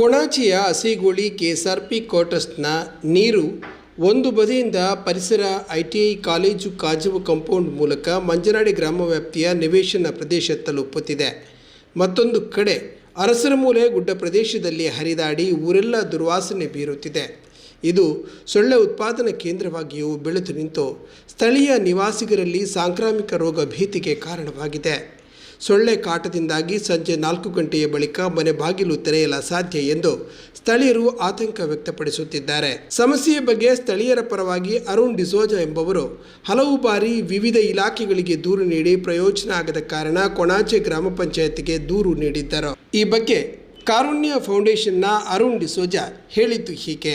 ಕೊಣಾಚಿಯ ಅಸಿಗೋಳಿ KSRP ಕ್ವಾರ್ಟರ್ಸ್ನ ನೀರು ಒಂದು ಬದಿಯಿಂದ ಪರಿಸರ ಐಟಿಐ ಕಾಲೇಜು ಕಾಜುವ ಕಾಂಪೌಂಡ್ ಮೂಲಕ ಮಂಜನಾಡಿ ಗ್ರಾಮ ವ್ಯಾಪ್ತಿಯ ನಿವೇಶನ ಪ್ರದೇಶ ತಲುಪುತ್ತಿದೆ. ಮತ್ತೊಂದು ಕಡೆ ಅರಸರ ಮೂಲೆ ಗುಡ್ಡ ಪ್ರದೇಶದಲ್ಲಿ ಹರಿದಾಡಿ ಊರೆಲ್ಲ ದುರ್ವಾಸನೆ ಬೀರುತ್ತಿದೆ. ಇದು ಸೊಳ್ಳೆ ಉತ್ಪಾದನಾ ಕೇಂದ್ರವಾಗಿಯೂ ಬೆಳೆದು ನಿಂತು ಸ್ಥಳೀಯ ನಿವಾಸಿಗರಲ್ಲಿ ಸಾಂಕ್ರಾಮಿಕ ರೋಗ ಭೀತಿಗೆ ಕಾರಣವಾಗಿದೆ. ಸೊಳ್ಳೆ ಕಾಟದಿಂದಾಗಿ ಸಂಜೆ ನಾಲ್ಕು ಗಂಟೆಯ ಬಳಿಕ ಮನೆ ಬಾಗಿಲು ತೆರೆಯಲು ಸಾಧ್ಯ ಎಂದು ಸ್ಥಳೀಯರು ಆತಂಕ ವ್ಯಕ್ತಪಡಿಸುತ್ತಿದ್ದಾರೆ. ಸಮಸ್ಯೆಯ ಬಗ್ಗೆ ಸ್ಥಳೀಯರ ಪರವಾಗಿ ಅರುಣ್ ಡಿಸೋಜ ಎಂಬವರು ಹಲವು ಬಾರಿ ವಿವಿಧ ಇಲಾಖೆಗಳಿಗೆ ದೂರು ನೀಡಿ ಪ್ರಯೋಜನ ಆಗದ ಕಾರಣ ಕೊಣಾಚೆ ಗ್ರಾಮ ಪಂಚಾಯತ್ಗೆ ದೂರು ನೀಡಿದ್ದರು. ಈ ಬಗ್ಗೆ ಕಾರುಣ್ಯ ಫೌಂಡೇಶನ್ನ ಅರುಣ್ ಡಿಸೋಜ ಹೇಳಿದ್ದು ಹೀಗೆ.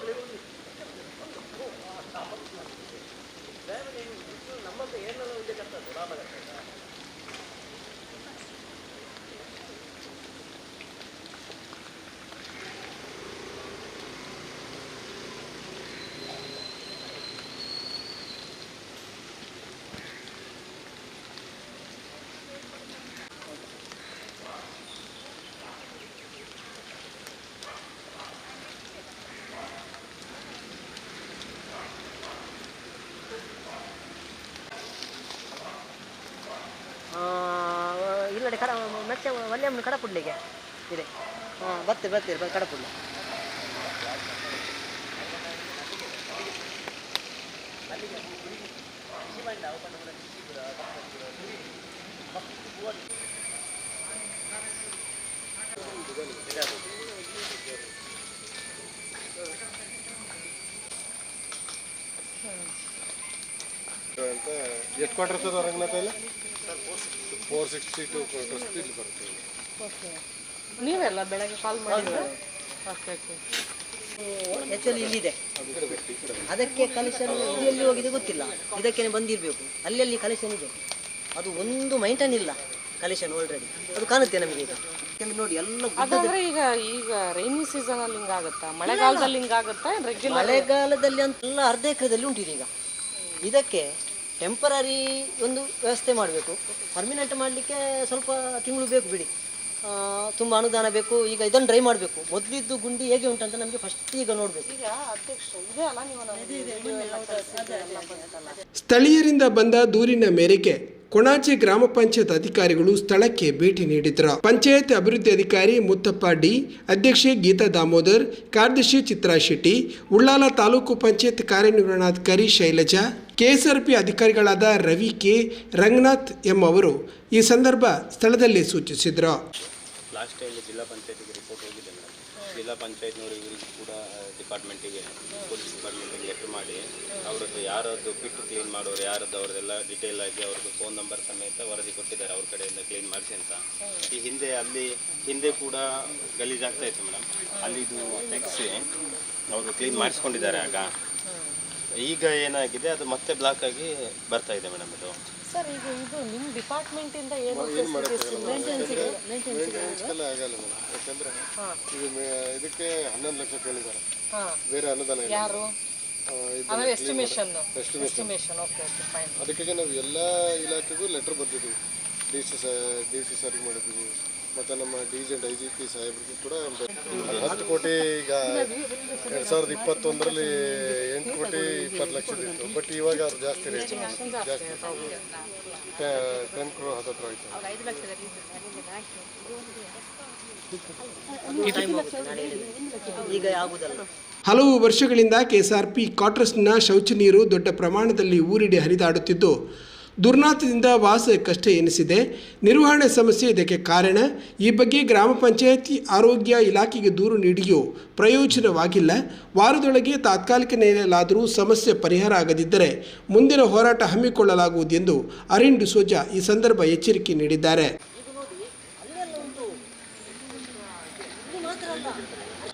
ಕಡ ಒಳ್ಳೆ ಒಂದು ಕಡಪುಡ್ಲಿಗೆ ಇದೆ. ಹಾಂ ಬರ್ತೀರಿ ಬರ್ತೀರಿ ಬಂದು ಕಡಪುಡ್ಲ. ಅಂತ ಎಷ್ಟು ಕ್ವಾರ್ಟರ್ಸ್ ಅದ ರಂಗನಾಥ ಇಲ್ಲ? ಫೋರ್ ಸಿಕ್ಸ್ಟಿ ಟು ಕ್ವಾರ್ಟರ್ಸ್ ಇಲ್ಲಿ ಬರುತ್ತೆ. ನೀವೆಲ್ಲ ಬೆಳಗ್ಗೆ ಕಾಲ್ ಮಾಡಿದ್ರೆ ಓಕೆ ಓಕೆ ಆ್ಯಕ್ಚುಲಿ ಇಲ್ಲಿದೆ. ಅದಕ್ಕೆ ಕಲೆಕ್ಷನ್ ಎಲ್ಲಿ ಹೋಗಿದೆ ಗೊತ್ತಿಲ್ಲ. ಇದಕ್ಕೆ ಬಂದಿರಬೇಕು. ಅಲ್ಲಲ್ಲಿ ಕಲೆಕ್ಷನ್ ಇದೆ? ಅದು ಒಂದು ಮೈಂಟೈನ್ ಇಲ್ಲ ಕಲೆಕ್ಷನ್ ಆಲ್ರೆಡಿ ಅದು ಕಾಣುತ್ತೆ ನಮಗೆ ಈಗ. ಯಾಕಂದ್ರೆ ನೋಡಿ ಎಲ್ಲ ಈಗ ಈಗ ರೈನಿ ಸೀಸನ್ ಅಲ್ಲಿ ಹಿಂಗಾಗತ್ತಾ ಮಳೆಗಾಲದಲ್ಲಿ ಅಂತ ರೆಗ್ಯುಲರ್ ಮಳೆಗಾಲದಲ್ಲಿ ಅಂತೆಲ್ಲ ಅರ್ಧ ಎಕರೆದಲ್ಲಿ ಉಂಟು ಈಗ. ಇದಕ್ಕೆ ಟೆಂಪರರಿ ಒಂದು ವ್ಯವಸ್ಥೆ ಮಾಡಬೇಕು. ಪರ್ಮಿನೆಂಟ್ ಮಾಡಲಿಕ್ಕೆ ಸ್ವಲ್ಪ ತಿಂಗಳು ಬೇಕು ಬಿಡಿ. ತುಂಬ ಅನುದಾನ ಬೇಕು. ಈಗ ಇದನ್ನು ಡ್ರೈ ಮಾಡಬೇಕು. ಮೊದಲಿದ್ದು ಗುಂಡಿ ಹೇಗೆ ಉಂಟಂತ ನಮಗೆ ಫಸ್ಟ್ ಈಗ ನೋಡಬೇಕು. ಈಗ ಅಧ್ಯಕ್ಷ ಇದೆ ಅಲ್ಲ ನೀವು ನಮ್ಗೆ video ಎಲ್ಲ ಬಂತಲ್ಲ. ಸ್ಥಳೀಯರಿಂದ ಬಂದ ದೂರಿನ ಮೇರೆಗೆ ಕೊಣಾಚೆ ಗ್ರಾಮ ಪಂಚಾಯತ್ ಅಧಿಕಾರಿಗಳು ಸ್ಥಳಕ್ಕೆ ಭೇಟಿ ನೀಡಿದ್ರು. ಪಂಚಾಯತ್ ಅಭಿವೃದ್ಧಿ ಅಧಿಕಾರಿ ಮುತ್ತಪ್ಪ ಡಿ ಅಧ್ಯಕ್ಷೆ ಗೀತಾ ದಾಮೋದರ್ ಕಾರ್ಯದರ್ಶಿ ಚಿತ್ರಾ ಶೆಟ್ಟಿ ಉಳ್ಳಾಲ ತಾಲೂಕು ಪಂಚಾಯತ್ ಕಾರ್ಯನಿರ್ವಹಣಾಧಿಕಾರಿ ಶೈಲಜಾ ಕೆಎಸ್ಆರ್ಪಿ ಅಧಿಕಾರಿಗಳಾದ ರವಿ ಕೆ. ರಂಗನಾಥ್ ಎಂ ಅವರು ಈ ಸಂದರ್ಭ ಸ್ಥಳದಲ್ಲಿ ಸೂಚಿಸಿದರು. ಲಾಸ್ಟ್ ಜಿಲ್ಲಾ ಪಂಚಾಯತಿಗೆ ರಿಪೋರ್ಟ್ ಮೇಡಮ್. ಜಿಲ್ಲಾ ಪಂಚಾಯತ್ನವರು ಇವರಿಗೆ ಕೂಡ ಡಿಪಾರ್ಟ್ಮೆಂಟಿಗೆ, ಪೊಲೀಸ್ ಡಿಪಾರ್ಟ್ಮೆಂಟಿಗೆ ಲೆಟರ್ ಮಾಡಿ, ಅವರದ್ದು ಯಾರದ್ದು ಪಿಟ್ ಕ್ಲೀನ್ ಮಾಡೋರು ಯಾರದ್ದು ಅವ್ರದ್ದೆಲ್ಲ ಡಿಟೇಲ್ ಆಗಿ ಅವ್ರದ್ದು ಫೋನ್ ನಂಬರ್ ಸಮೇತ ವರದಿ ಕೊಟ್ಟಿದ್ದಾರೆ ಅವ್ರ ಕಡೆಯಿಂದ ಕ್ಲೀನ್ ಮಾಡಿಸಿ ಅಂತ. ಈ ಹಿಂದೆ ಅಲ್ಲಿ, ಹಿಂದೆ ಕೂಡ ಗಲೀಜಾಗ್ತಾ ಇತ್ತು ಮೇಡಮ್. ಅಲ್ಲಿದು ತೆಗೆಸಿ ಅವರು ಕ್ಲೀನ್ ಮಾಡಿಸ್ಕೊಂಡಿದ್ದಾರೆ ಆಗ. ಈಗ ಏನಾಗಿದೆ ಅದು ಮತ್ತೆ ಬ್ಲಾಕ್ ಆಗಿ ಬರ್ತಾ ಇದೆ ಮೇಡಮ್ ಇದು. ಸರ್ ಈಗ ಇದು ನಿಮ್ಮ ಡಿಪಾರ್ಟ್ಮೆಂಟ್ ಇಂದ ಏನು ಮೇಂಟೆನೆನ್ಸ್ಗೆಲ್ಲ ಆಗಲ್ಲ ಮೇಡಮ್ ಯಾಕಂದ್ರೆ ಇದು ಮೇ- ಇದಕ್ಕೆ ಹನ್ನೊಂದು ಲಕ್ಷ ಕೇಳಿದ್ದಾರೆ. ಹಾ. ಬೇರೆ ಅನುದಾನ ಇಲ್ಲ. ಯಾರು? ಅಂದ್ರೆ estimation. Estimation okay okay fine ಅದಕ್ಕೆ ನಾವು ಎಲ್ಲ ಇಲಾಖೆಗೂ ಲೆಟರ್ ಬರ್ದಿದ್ದೀವಿ. ಡಿ ಸಿ ಡಿ ಸಿ ಸರ್ಗೆ ಮಾಡಿದ್ದೀವಿ. ಮತ್ತು ನಮ್ಮ D G I G P ಸಾಹೇಬ್ರಿಗೂ ಕೂಡ ಹತ್ತು ಕೋಟಿ ಈಗ ಎರಡು ಸಾವಿರದ ಇಪ್ಪತ್ತೊಂದರಲ್ಲಿ ಎಂಟು ಕೋಟಿ ಇಪ್ಪತ್ತು ಲಕ್ಷದಿತ್ತು ಬಟ್ ಇವಾಗ ಅದು ಜಾಸ್ತಿ ರೇಟ್ ಜಾಸ್ತಿ ಟೆನ್ ಕ್ರೋ ಹತ್ತತ್ರ ಆಯಿತು ಹಲವು ವರ್ಷಗಳಿಂದ ಕೆಎಸ್ಆರ್ಪಿ ಕ್ವಾರ್ಟರ್ಸ್ನ ಶೌಚ ನೀರು ದೊಡ್ಡ ಪ್ರಮಾಣದಲ್ಲಿ ಊರಿಡಿ ಹರಿದಾಡುತ್ತಿದ್ದು. ದುರ್ನಾತದಿಂದ ವಾಸ ಕಷ್ಟ ಎನಿಸಿದೆ. ನಿರ್ವಹಣೆ ಸಮಸ್ಯೆ ಇದಕ್ಕೆ ಕಾರಣ, ಈ ಬಗ್ಗೆ ಗ್ರಾಮ ಪಂಚಾಯತಿ ಆರೋಗ್ಯ ಇಲಾಖೆಗೆ ದೂರು ನೀಡಿಯೂ ಪ್ರಯೋಜನವಾಗಿಲ್ಲ. ವಾರದೊಳಗೆ ತಾತ್ಕಾಲಿಕ ನೆಲೆಯಲ್ಲಾದರೂ ಸಮಸ್ಯೆ ಪರಿಹಾರ ಆಗದಿದ್ದರೆ ಮುಂದಿನ ಹೋರಾಟ ಹಮ್ಮಿಕೊಳ್ಳಲಾಗುವುದು ಎಂದು ಅರಿನ್ ಡಿಸೋಜಾ ಈ ಸಂದರ್ಭ ಎಚ್ಚರಿಕೆ ನೀಡಿದ್ದಾರೆ.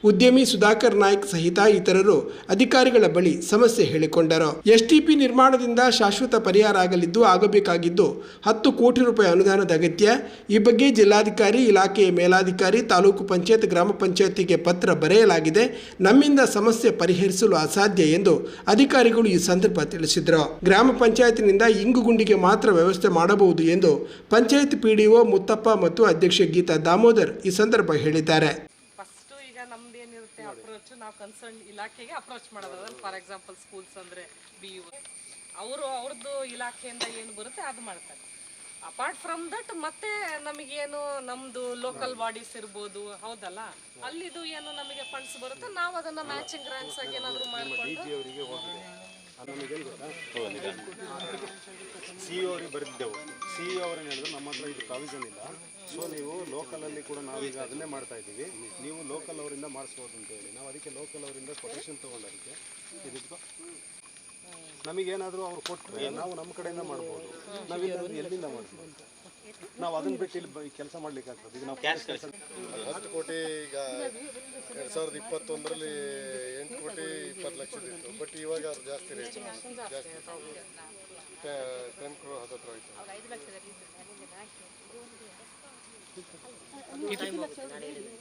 ಉದ್ಯಮಿ ಸುಧಾಕರ್ ನಾಯ್ಕ್ ಸಹಿತ ಇತರರು ಅಧಿಕಾರಿಗಳ ಬಳಿ ಸಮಸ್ಯೆ ಹೇಳಿಕೊಂಡರು. ಎಸ್ಟಿಪಿ ನಿರ್ಮಾಣದಿಂದ ಶಾಶ್ವತ ಪರಿಹಾರ ಆಗಲಿದ್ದು ಆಗಬೇಕಾಗಿದ್ದು ಹತ್ತು ಕೋಟಿ ರೂಪಾಯಿ ಅನುದಾನದ ಅಗತ್ಯ. ಈ ಬಗ್ಗೆ ಜಿಲ್ಲಾಧಿಕಾರಿ, ಇಲಾಖೆಯ ಮೇಲಾಧಿಕಾರಿ, ತಾಲೂಕು ಪಂಚಾಯತ್, ಗ್ರಾಮ ಪಂಚಾಯತಿಗೆ ಪತ್ರ ಬರೆಯಲಾಗಿದೆ. ನಮ್ಮಿಂದ ಸಮಸ್ಯೆ ಪರಿಹರಿಸಲು ಅಸಾಧ್ಯ ಎಂದು ಅಧಿಕಾರಿಗಳು ಈ ಸಂದರ್ಭ ತಿಳಿಸಿದರು. ಗ್ರಾಮ ಪಂಚಾಯತಿನಿಂದ ಇಂಗು ಗುಂಡಿಗೆ ಮಾತ್ರ ವ್ಯವಸ್ಥೆ ಮಾಡಬಹುದು ಎಂದು ಪಂಚಾಯತ್ ಪಿಡಿಒ ಮುತ್ತಪ್ಪ ಮತ್ತು ಅಧ್ಯಕ್ಷೆ ಗೀತಾ ದಾಮೋದರ್ ಈ ಸಂದರ್ಭ ಹೇಳಿದ್ದಾರೆ. ನಾವು ಕನ್ಸರ್ನ್ ಇಲಾಖೆಗೆ ಅಪ್ರೋಚ್ ಮಾಡೋದು. ಫಾರ್ ಎಕ್ಸಾಂಪಲ್ ಸ್ಕೂಲ್ಸ್ ಅಂದ್ರೆ ಬಿ ಯು ಅವರು ಅವ್ರದ್ದು ಇಲಾಖೆಯಿಂದ ಏನು ಬರುತ್ತೆ ಅದು ಮಾಡ್ತಾರೆ. ಅಪಾರ್ಟ್ ಫ್ರಮ್ ದಟ್ ಮತ್ತೆ ನಮಗೇನು ನಮ್ದು ಲೋಕಲ್ ಬಾಡೀಸ್ ಇರ್ಬೋದು. ಹೌದಲ್ಲ? ಅಲ್ಲಿದು ಏನು ನಮಗೆ ಫಂಡ್ಸ್ ಬರುತ್ತೆ ನಾವು ಅದನ್ನ ಮ್ಯಾಚಿಂಗ್ ಗ್ರಾಂಟ್ಸ್ ಆಗಿ ಏನಾದ್ರು ಮಾಡಿಕೊಂಡು ಸಿ ಅವ್ರಿಗೆ ಬರೆದಿದ್ದೆವು. ಸಿ ಇ ಅವ್ರೇನು ಹೇಳಿದ್ರು ನಮ್ಮ ಹತ್ರ ಇದು ಪ್ರಾವಿಷನ್ ಇಲ್ಲ. ಸೊ ನೀವು ಲೋಕಲಲ್ಲಿ ಕೂಡ ನಾವೀಗ ಅದನ್ನೇ ಮಾಡ್ತಾ ಇದ್ದೀವಿ. ನೀವು ಲೋಕಲ್ ಅವರಿಂದ ಮಾಡಿಸ್ಬೋದು ಅಂತ ಹೇಳಿ. ನಾವು ಅದಕ್ಕೆ ಲೋಕಲ್ ಅವರಿಂದ ಕೊಟೇಷನ್ ತೊಗೊಂಡದಕ್ಕೆ ಇದಕ್ಕೆ ನಮಗೇನಾದರೂ ಅವ್ರು ಕೊಟ್ಟರೆ ನಾವು ನಮ್ಮ ಕಡೆಯಿಂದ ಮಾಡ್ಬೋದು. ನಾವಿಲ್ಲ ಎಲ್ಲಿಂದ ಮಾಡ್ಬೋದು? ನಾವು ಅದನ್ನ ಬಿಟ್ಟು ಇಲ್ಲಿ ಕೆಲಸ ಮಾಡ್ಲಿಕ್ಕೆ ಆಗ್ತದೆ. ಈಗ ನಾವು ಕೆಲಸ ಹತ್ತು ಕೋಟಿ ಈಗ ಎರಡು ಸಾವಿರದ ಇಪ್ಪತ್ತೊಂದರಲ್ಲಿ ಎಂಟು ಕೋಟಿ ಇಪ್ಪತ್ತು ಲಕ್ಷದಿತ್ತು ಬಟ್ ಇವಾಗ ಅದು ಜಾಸ್ತಿ ರೇಟ್ ಜಾಸ್ತಿ. ಟೆನ್ ಕ್ರೋ ಹತ್ತತ್ರ ಹೋಯ್ತು.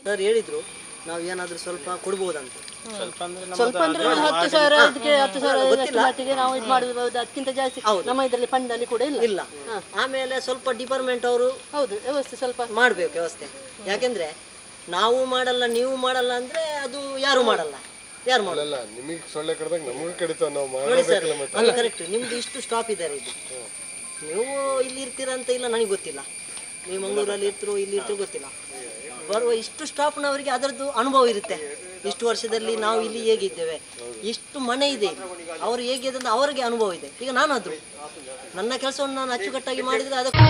ಸರ್ ಹೇಳಿದ್ರು ನಾವು ಏನಾದ್ರು ಸ್ವಲ್ಪ ಕೊಡ್ಬೋದಂತ. ಸ್ವಲ್ಪ ಅಂದ್ರೆ ಒಂದು ಹತ್ತು ಸಾವಿರ ಇದಕ್ಕೆ ಹತ್ತು ಸಾವಿರ ಅಷ್ಟು ಮಟ್ಟಿಗೆ ನಾವು ಇದು ಮಾಡಬಹುದು ಅದಕ್ಕಿಂತ ಜಾಸ್ತಿ ನಮ್ಮ ಇದರಲ್ಲಿ ಫಂಡ್ ಅಲ್ಲಿ ಕೂಡ ಇಲ್ಲ. ಇಲ್ಲ. ಆಮೇಲೆ ಸ್ವಲ್ಪ ಡಿಪಾರ್ಟ್ಮೆಂಟ್ ಅವರು ಹೌದು ವ್ಯವಸ್ಥೆ ಸ್ವಲ್ಪ ಮಾಡಬೇಕು ವ್ಯವಸ್ಥೆ. ಯಾಕೆಂದ್ರೆ ನಾವು ಮಾಡಲ್ಲ ನೀವು ಮಾಡಲ್ಲ ಅಂದ್ರೆ ಅದು ಯಾರು ಮಾಡಲ್ಲ. ಯಾರು ಮಾಡಲ್ಲ? ಅಲ್ಲ ನಿಮಗೆ ಸೊಳ್ಳೆ ಕಡ್ದಾಗ ನಮಗೆ ಕಡಿತ ನಾವು ನೋಡಿ ಸರ್ ಕರೆಕ್ಟ್ ನಿಮ್ದು ಇಷ್ಟು ಸ್ಟಾಪ್ ಇದ್ದಾರೆ ಇದು. ನೀವು ಇಲ್ಲಿ ಇರ್ತೀರಾ ಅಂತ ಇಲ್ಲ ನನಗೆ ಗೊತ್ತಿಲ್ಲ. ನೀವು ಮಂಗಳೂರಲ್ಲಿ ಇರ್ತರು ಇಲ್ಲಿ ಇರ್ತರು ಗೊತ್ತಿಲ್ಲ. ಬರುವ ಇಷ್ಟು ಸ್ಟಾಫ್ನವರಿಗೆ ಅದರದ್ದು ಅನುಭವ ಇರುತ್ತೆ. ಇಷ್ಟು ವರ್ಷದಲ್ಲಿ ನಾವು ಇಲ್ಲಿ ಹೇಗಿದ್ದೇವೆ? ಇಷ್ಟು ಮನೆ ಇದೆ. ಅವರು ಹೇಗಿದೆ ಅಂತ ಅವರಿಗೆ ಅನುಭವ ಇದೆ. ಈಗ ನಾನು ಅದು ನನ್ನ ಕೆಲಸವನ್ನು ನಾನು ಅಚ್ಚುಕಟ್ಟಾಗಿ ಮಾಡಿದರೆ ಅದಕ್ಕೆ